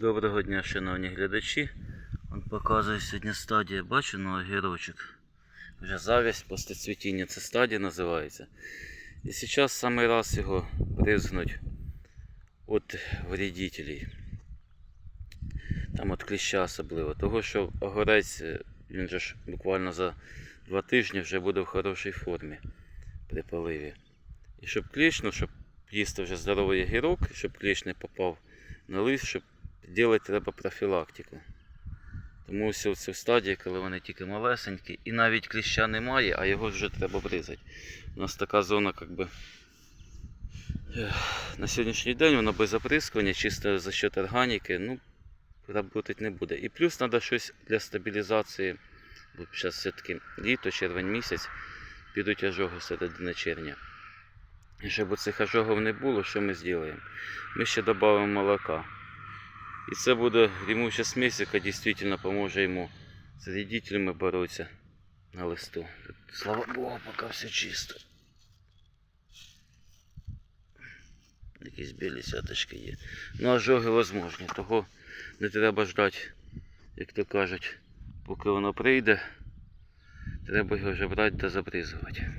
Доброго дня, шановні глядачі. Он показує сьогодні стадія, бачу на огірочок. Вже завість після цвітіння. Це стадія називається. І зараз саме раз його бризгнуть від вредителей. Там від кліща особливо. Того, що огурець, е, він же ж буквально за два тижні вже буде в хорошій формі при поливі. І щоб кліщ, ну, щоб їсти вже здоровий огірок, щоб кліщ не попав на лист, щоб робити треба профілактику. Тому ось в цій стадії, коли вони тільки малесенькі, і навіть кліща немає, а його вже треба бризати. У нас така зона, як би, на сьогоднішній день вона без оприскування, чисто за счет органіки, ну, працювати не буде. І плюс треба щось для стабілізації, бо зараз все-таки літо, червень місяць, підуть ожоги середини червня. І щоб цих ожогів не було, що ми зробимо? Ми ще додамо молока. І це буде грімуча смесь, яка дійсно поможе йому з вредителями боротися на листу. Слава Богу, поки все чисто. Якісь білі сяточки є. Ну, ожоги возможні, того не треба ждати, як то кажуть, поки воно прийде. Треба його вже брати та забризувати.